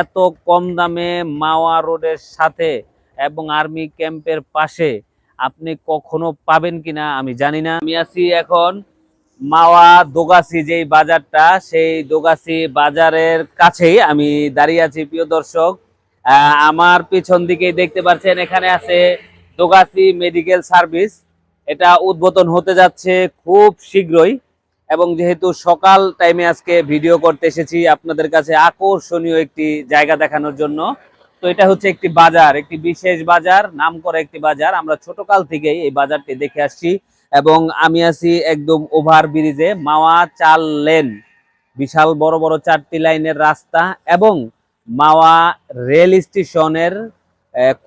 এত কম দামে মাওয়া রোডের সাথে এবং আর্মি ক্যাম্পের পাশে আপনি কখনো পাবেন কিনা আমি জানি না। আমি আছি এখন মাওয়া দোগাছি যেই বাজারটা, সেই দোগাছি বাজারের কাছেই আমি দাঁড়িয়ে আছি প্রিয় দর্শক। আমার পিছন দিকেই দেখতে পাচ্ছেন, এখানে আছে দোগাছি মেডিকেল সার্ভিস। এটা উদ্বোধন হতে যাচ্ছে খুব শীঘ্রই। এবং যেহেতু সকাল টাইমে আজকে ভিডিও করতে এসেছি, আপনাদের কাছে আকর্ষণীয় একটি জায়গা দেখানোর জন্য। তো এটা হচ্ছে একটি বাজার, একটি বিশেষ বাজার, নাম করা একটি বাজার। আমরা ছোটকাল থেকেই এই বাজারটি দেখে আসছি এবং আমি আছি একদম ওভার ব্রিজে, মাওয়া চাল লেন। বিশাল বড় বড় চারটি লাইনের রাস্তা এবং মাওয়া রেল স্টেশনের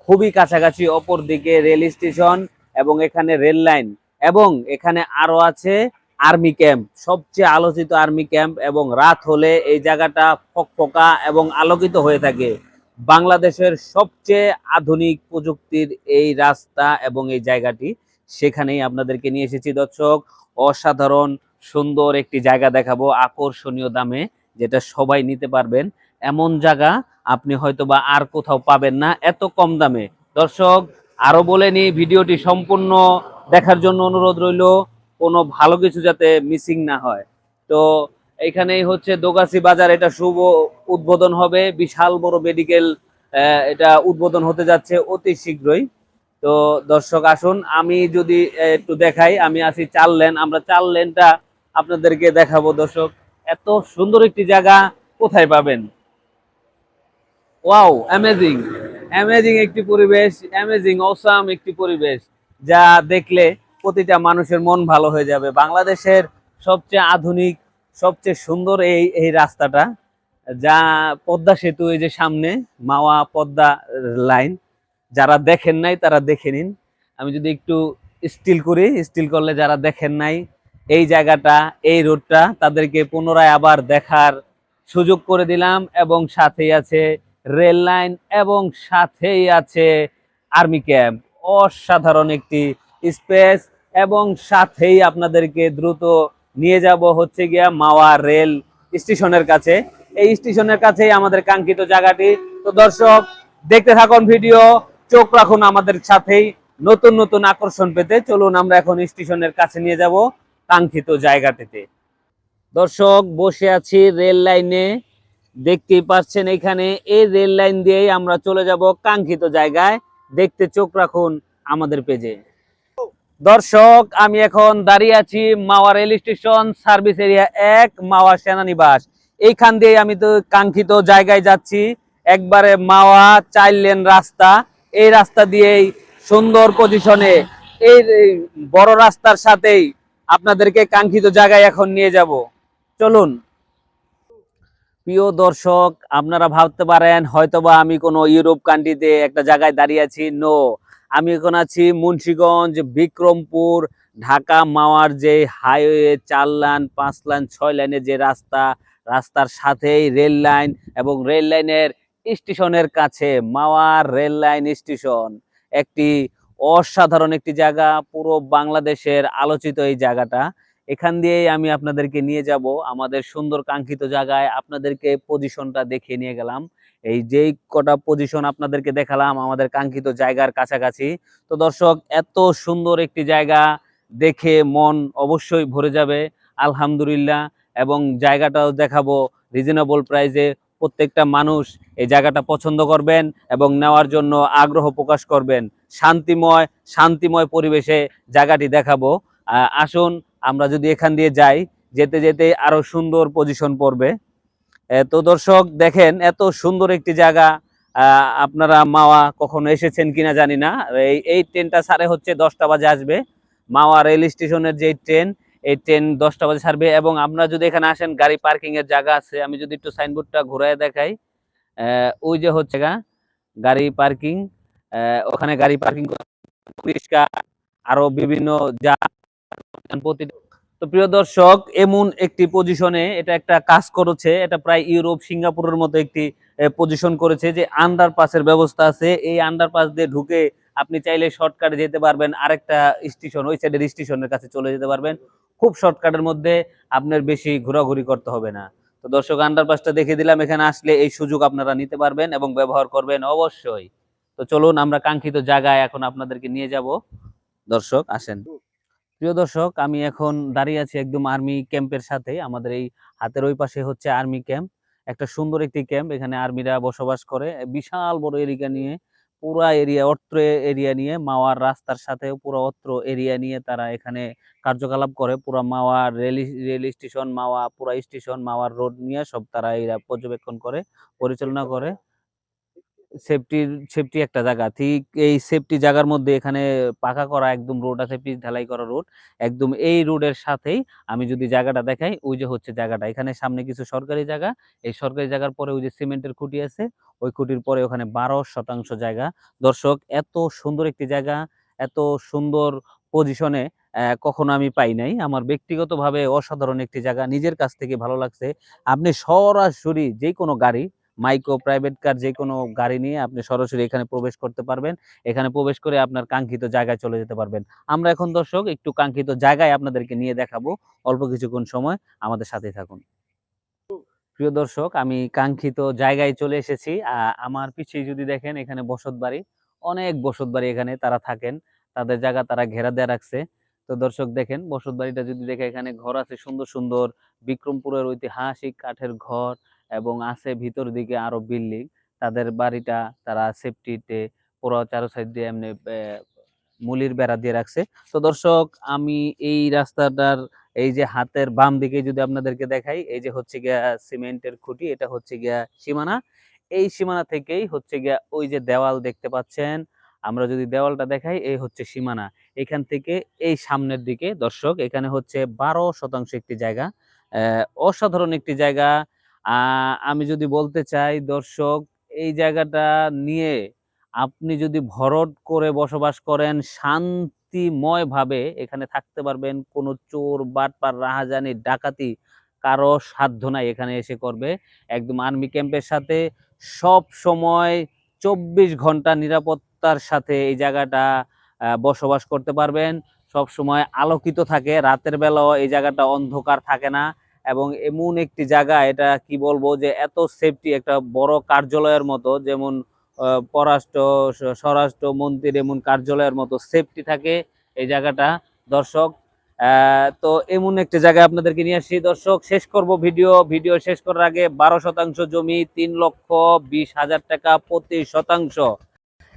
খুবই কাছাকাছি অপর দিকে রেল স্টেশন এবং এখানে রেল লাইন এবং এখানে আরও আছে আর্মি ক্যাম্প, সবচেয়ে আলোচিত আর্মি ক্যাম্প এবং রাত হলে এই জায়গাটা ফকফকা এবং আলোকিত হয়ে থাকে। বাংলাদেশের সবচেয়ে আধুনিক প্রযুক্তির এই রাস্তা এবং এই জায়গাটি, সেখানেই আপনাদেরকে নিয়ে এসেছি দর্শক। অসাধারণ, সুন্দর একটি জায়গা দেখাবো আকর্ষণীয় দামে, যেটা সবাই নিতে পারবেন। এমন জায়গা আপনি হয়তো বা আর কোথাও পাবেন না, এত কম দামে। দর্শক, আরও বলেনি ভিডিওটি সম্পূর্ণ দেখার জন্য অনুরোধ রইল। কোনো ভালো কিছু যাতে মিসিং না হয়। তো এখানেই হচ্ছে দোগাছি বাজার, এটা শুভ উদ্বোধন হবে। বিশাল বড় মেডিকেল এটা উদ্বোধন হতে যাচ্ছে অতি শীঘ্রই। তো দর্শক আসুন, আমি যদি একটু দেখাই, আমি আছি চার লেন। আমরা চার লেনটা আপনাদেরকে দেখাবো দর্শক। এত সুন্দর একটি জায়গা, কোথায় পাবেন? ওয়াও অ্যামেজিং অ্যামেজিং একটি পরিবেশ অ্যামেজিং অসাম একটি পরিবেশ। যা দেখলে প্রতিটা মানুষের মন ভালো হয়ে যাবে। বাংলাদেশের সবচেয়ে আধুনিক, সবচেয়ে সুন্দর এই এই রাস্তাটা, যা পদ্মা সেতু এই যে সামনে, মাওয়া পদ্মা লাইন, যারা দেখেন নাই তারা দেখে নিন। আমি যদি একটু স্টিল করি, স্টিল করলে যারা দেখেন নাই, এই জায়গাটা, এই রোডটা, তাদেরকে পুনরায় আবার দেখার সুযোগ করে দিলাম এবং সাথেই আছে রেল লাইন এবং সাথেই আছে আর্মি ক্যাম্প। অসাধারণ একটি স্পেস এবং সাথেই আপনাদেরকে দ্রুত নিয়ে যাব হচ্ছে গিয়া মাওয়া রেল স্টেশনের কাছে। এই স্টেশনের কাছেই আমাদের কাঙ্ক্ষিত জায়গাটি। তো দর্শক, দেখতে থাকুন ভিডিও, চোখ রাখুন আমাদের সাথেই। নতুন নতুন আকর্ষণ পেতে চলুন আমরা এখন স্টেশনের কাছে নিয়ে যাব কাঙ্ক্ষিত জায়গাটিতে। দর্শক, বসে আছি রেল লাইনে। দেখতেই পাচ্ছেন এখানে, এই রেল লাইন দিয়েই আমরা চলে যাব কাঙ্ক্ষিত জায়গায়। দেখতে, চোখ রাখুন আমাদের পেজে। দর্শক, আমি এখন দাঁড়িয়ে আছি Mawa rail station service area এক, মাওয়া সেনানিবাস। এইখান দিয়ে আমি তো কাঙ্ক্ষিত জায়গায় যাচ্ছি। একবারে মাওয়া চার লেন রাস্তা। এই রাস্তা দিয়েই সুন্দর পজিশনে এই বড় রাস্তার সাথেই আপনাদেরকে কাঙ্ক্ষিত জায়গায় এখন নিয়ে যাব। চলুন। প্রিয় দর্শক, আপনারা ভাবতে পারেন, হয়তোবা আমি কোনো ইউরোপ কান্ট্রিতে একটা জায়গায় দাঁড়িয়ে আছি। নো আমি এখন আছি মুন্সীগঞ্জ, বিক্রমপুর, ঢাকা, মাওয়ার যে হাইওয়ে চার লাইন পাঁচ লাইন ছয় লাইনের যে রাস্তা, রাস্তার সাথেই রেল লাইন এবং রেল লাইনের স্টেশনের কাছে মাওয়ার রেল লাইন স্টেশন একটি অসাধারণ একটি জায়গা, পুরো বাংলাদেশের আলোচিত এই জায়গাটা। এখান দিয়েই আমি আপনাদেরকে নিয়ে যাব। আমাদের সুন্দর কাঙ্ক্ষিত জায়গায় আপনাদেরকে পজিশনটা দেখিয়ে নিয়ে গেলাম। এই যেই কটা পজিশন আপনাদেরকে দেখালাম, আমাদের কাঙ্ক্ষিত জায়গার কাছাকাছি। তো দর্শক, এত সুন্দর একটি জায়গা দেখে মন অবশ্যই ভরে যাবে, আলহামদুলিল্লাহ। এবং জায়গাটাও দেখাবো রিজনেবল প্রাইসে প্রত্যেকটা মানুষ এই জায়গাটা পছন্দ করবেন এবং নেওয়ার জন্য আগ্রহ প্রকাশ করবেন। শান্তিময় শান্তিময় পরিবেশে জায়গাটি দেখাবো। আসুন আমরা যদি এখান দিয়ে যাই, যেতে যেতে আরও সুন্দর পজিশন পড়বে। তো দর্শক, দেখেন এত সুন্দর একটি জায়গা। আপনারা মাওয়া কখনো এসেছেন কিনা জানি না। এই এই ট্রেনটা সারে হচ্ছে দশটা বাজে আসবে। মাওয়া রেল স্টেশনের যে ট্রেন, এই ট্রেন দশটা বাজে ছাড়বে এবং আপনারা যদি এখানে আসেন, গাড়ি পার্কিং এর জায়গা আছে। আমি যদি একটু সাইনবোর্ডটা ঘুরায় দেখাই। ওই যে হচ্ছে গা, গাড়ি পার্কিং। ওখানে গাড়ি পার্কিং পরিষ্কার। আরও বিভিন্ন যা তো প্রিয় দর্শক, এমন একটি পজিশনে এটা একটা কাজ করেছে, এটা প্রায় ইউরোপ, সিঙ্গাপুরের মতো একটি পজিশন করেছে যে আন্ডার পাসের ব্যবস্থা আছে। এই আন্ডার পাস দিয়ে ঢুকে আপনি চাইলে শর্টকাটে যেতে পারবেন, আরেকটা স্টেশন ওই সাইডের স্টেশনের কাছে চলে যেতে পারবেন। খুব শর্টকাটের মধ্যে আপনার বেশি ঘোরাঘুরি করতে হবে না। তো দর্শক আন্ডারপাসটা দেখে দিলাম, এখানে আসলে এই সুযোগ আপনারা নিতে পারবেন এবং ব্যবহার করবেন অবশ্যই। তো চলুন, আমরা কাঙ্ক্ষিত জায়গায় এখন আপনাদেরকে নিয়ে যাব। দর্শক, আসেন। প্রিয় দর্শক, আমি এখন দাঁড়িয়ে আছি একদম আর্মি ক্যাম্পের সাথে। আমাদের এই হাতের ওই পাশে হচ্ছে আর্মি ক্যাম্প একটা সুন্দর একটি ক্যাম্প এখানে আর্মিরা বসবাস করে। বিশাল বড় এরিয়া নিয়ে, পুরা এরিয়া, অত্র এরিয়া নিয়ে, মাওয়ার রাস্তার সাথে পুরো অত্র এরিয়া নিয়ে তারা এখানে কার্যকলাপ করে। পুরো Mawa rail rail station, Mawa, পুরা স্টেশন, মাওয়ার রোড নিয়ে সব তারা এরা পর্যবেক্ষণ করে, পরিচালনা করে। সেফটির সেফটি একটা জায়গা। ঠিক এই সেফটি জায়গার মধ্যে এখানে পাকা করা একদম রোড আছে, পিচ ঢালাই করা রোড একদম এই রোডের সাথেই আমি যদি জায়গাটা দেখাই, ওই যে হচ্ছে জায়গাটা। এখানে সামনে কিছু সরকারি জায়গা। এই সরকারি জায়গার পরে ওই যে সিমেন্টের খুঁটি আছে, ওই খুঁটির পরে ওখানে বারো শতাংশ জায়গা। দর্শক, এত সুন্দর একটি জায়গা, এত সুন্দর পজিশনে কখনো আমি পাই নাই। আমার ব্যক্তিগতভাবে অসাধারণ একটি জায়গা। নিজের কাছ থেকে ভালো লাগছে। আপনি সরাসরি যে কোনো গাড়ি মাইক্রো প্রাইভেট কার যে কোনো গাড়ি নিয়ে আপনি সরাসরি এখানে প্রবেশ করতে পারবেন। এখানে প্রবেশ করে আপনার কাঙ্ক্ষিত জায়গায় চলে যেতে পারবেন। আমরা এখন দর্শক একটু কাঙ্ক্ষিত জায়গায় আপনাদেরকে নিয়ে দেখাবো। অল্প কিছুক্ষণ সময় আমাদের সাথে থাকুন। প্রিয় দর্শক, আমি কাঙ্ক্ষিত জায়গায় চলে এসেছি। আমার পিছিয়ে যদি দেখেন এখানে বসত বাড়ি। অনেক বসত বাড়ি এখানে তারা থাকেন। তাদের জায়গা তারা ঘেরা দেয়া রাখছে। তো দর্শক দেখেন, বসত বাড়িটা যদি দেখে এখানে ঘর আছে সুন্দর সুন্দর। বিক্রমপুরের ঐতিহাসিক কাঠের ঘর। এবং আছে ভিতর দিকে আরও বিল্ডিং। তাদের বাড়িটা তারা সেফটিতে পুরো চারো সাইড দিয়ে এমনি মুলির বেড়া দিয়ে রাখছে। তো দর্শক, আমি এই রাস্তাটার, এই যে হাতের বাম দিকে যদি আপনাদেরকে দেখাই, এই যে হচ্ছে গিয়া সিমেন্টের খুঁটি, এটা হচ্ছে গিয়া সীমানা। এই সীমানা থেকেই হচ্ছে গিয়া ওই যে দেওয়াল দেখতে পাচ্ছেন। আমরা যদি দেওয়ালটা দেখাই, এই হচ্ছে সীমানা। এখান থেকে এই সামনের দিকে, দর্শক, এখানে হচ্ছে বারো শতাংশ একটি জায়গা। অসাধারণ একটি জায়গা। আমি যদি বলতে চাই, দর্শক, এই জায়গাটা নিয়ে আপনি যদি ভরট করে বসবাস করেন, শান্তিময়ভাবে এখানে থাকতে পারবেন। কোনো চোর, বাটপার, রাহাজানি, ডাকাতি কারও সাধ্য নাই এখানে এসে করবে। একদম আর্মি ক্যাম্পের সাথে সব সময় চব্বিশ ঘণ্টা নিরাপত্তার সাথে এই জায়গাটা বসবাস করতে পারবেন। সব সময় আলোকিত থাকে, রাতের বেলাও এই জায়গাটা অন্ধকার থাকে না। এবং এমন একটি জায়গা, এটা কি বলব যে এত সেফটি একটা বড় কার্যালয়ের মতো, যেমন পররাষ্ট্র স্বরাষ্ট্র মন্ত্রীর এমন কার্যালয়ের মতো সেফটি থাকে এই জায়গাটা। দর্শক তো এমন একটা জায়গায় আপনাদেরকে নিয়ে আসছি দর্শক, শেষ করব ভিডিও। ভিডিও শেষ করার আগে বারো শতাংশ জমি, তিন লক্ষ বিশ হাজার টাকা প্রতি শতাংশ।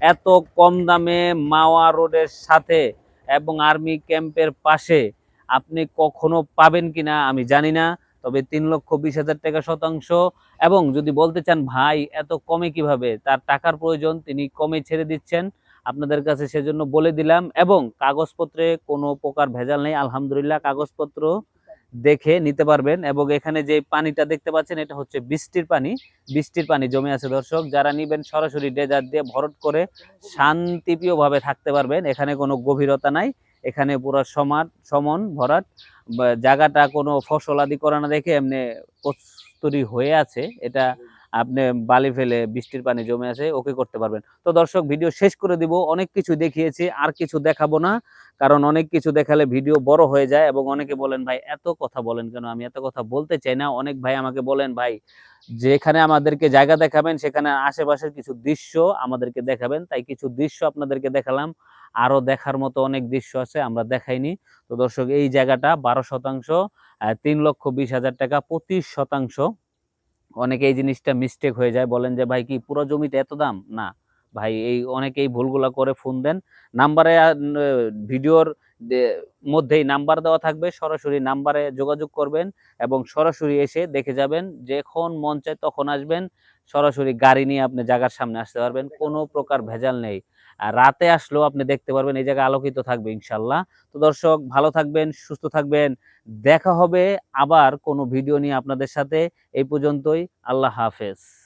এত কম দামে মাওয়া রোডের সাথে এবং আর্মি ক্যাম্পের পাশে আপনি কখনো পাবেন কিনা আমি জানি না, তবে তিন লক্ষ বিশ হাজার টাকা শতাংশ। এবং যদি বলতে চান, ভাই, এত কমে কীভাবে? তার টাকার প্রয়োজন তিনি কমে ছেড়ে দিচ্ছেন। আপনাদের কাছে সেজন্য বলে দিলাম। এবং কাগজপত্রে কোনো প্রকার ভেজাল নেই। আলহামদুলিল্লাহ, কাগজপত্র দেখে নিতে পারবেন। এবং এখানে যে পানিটা দেখতে পাচ্ছেন, এটা হচ্ছে বৃষ্টির পানি। বৃষ্টির পানি জমে আছে, দর্শক। যারা নিবেন, সরাসরি ডেজার দিয়ে ভরট করে শান্তিপ্রিয়ভাবে থাকতে পারবেন। এখানে কোনো গভীরতা নাই। এখানে পুরা সমান, সমন ভরাট। জায়গাটা কোনো ফসল আদি করা না দেখে এমনি কস্তুরি হয়ে আছে। এটা আপনি বালি ফেলে বৃষ্টির পানি জমে আছে, ওকে করতে পারবেন। তো দর্শক, ভিডিও শেষ করে দিব। অনেক কিছু দেখিয়েছি, আর কিছু দেখাবো না। কারণ অনেক কিছু দেখালে ভিডিও বড় হয়ে যায় এবং অনেকে বলেন, ভাই, এত কথা বলেন কেন? আমি এত কথা বলতে চাই না। অনেক ভাই আমাকে বলেন, ভাই, যেখানে আমাদেরকে জায়গা দেখাবেন, সেখানে আশেপাশের কিছু দৃশ্য আমাদেরকে দেখাবেন। তাই কিছু দৃশ্য আপনাদেরকে দেখালাম। আরও দেখার মতো অনেক দৃশ্য আছে, আমরা দেখাইনি। তো দর্শক, এই জায়গাটা বারো শতাংশ তিন লক্ষ বিশ হাজার টাকা প্রতি শতাংশ অনেকে এই জিনিসটা মিস্টেক হয়ে যায়। বলেন যে, ভাই, কি পুরো জমিতে এত দাম? না। ভাই, এই অনেকেই ভুলগুলা করে ফোন দেন। নাম্বারে ভিডিওর মধ্যেই নাম্বার দেওয়া থাকবে। সরাসরি নাম্বারে যোগাযোগ করবেন এবং সরাসরি এসে দেখে যাবেন। যখন মন চায় তখন আসবেন। সরাসরি গাড়ি নিয়ে আপনি জায়গার সামনে আসতে পারবেন। কোনো প্রকার ভেজাল নেই। আর রাতে আসলেও আপনি দেখতে পারবেন এই জায়গায় আলোকিত থাকবে ইনশাল্লাহ। তো দর্শক, ভালো থাকবেন, সুস্থ থাকবেন। দেখা হবে আবার কোনো ভিডিও নিয়ে আপনাদের সাথে। এই পর্যন্তই, আল্লাহ হাফেজ।